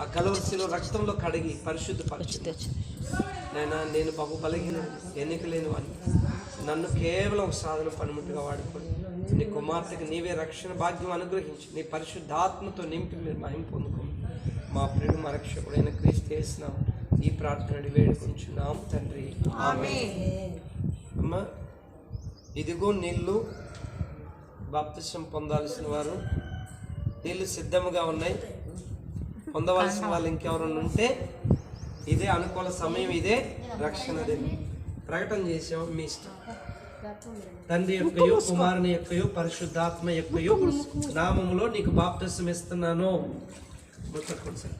ఆ కలవరిశిలో రక్తంలో కడిగి పరిశుద్ధపరచు నైనా నేను బాబు బలహీన ఎన్నిక లేని వాడిని. నన్ను కేవలం ఒక సాధన పనిముట్టుగా వాడుకొని నీ కుమార్తెకి నీవే రక్షణ భాగ్యం అనుగ్రహించి నీ పరిశుద్ధాత్మతో నింపి మీరు మహిమ పొందుకోండి. మా ప్రియుడు మా రక్షకుడైన క్రీస్తు చేసినాం ఈ ప్రార్థన వేడుకుంటున్నాం తండ్రి. అమ్మా ఇదిగో నీళ్ళు బాప్తిసం పొందాల్సిన వారు. నీళ్ళు సిద్ధముగా ఉన్నాయి. పొందవలసిన వాళ్ళు ఇంకెవరైనా ఉంటే ఇదే అనుకూల సమయం ఇదే రక్షణ ప్రకటన చేసాం మీ ఇష్టం. తండ్రి యొక్కయో కుమారుని యొక్కయో పరిశుద్ధాత్మ యొక్కయో నామములో నీకు బాప్తిసం ఇస్తున్నాను. సార్.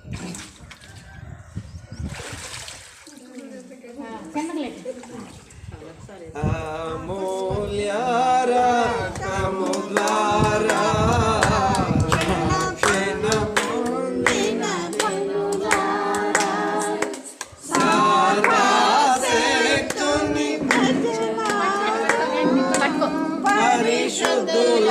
പരിശുദ്ധുല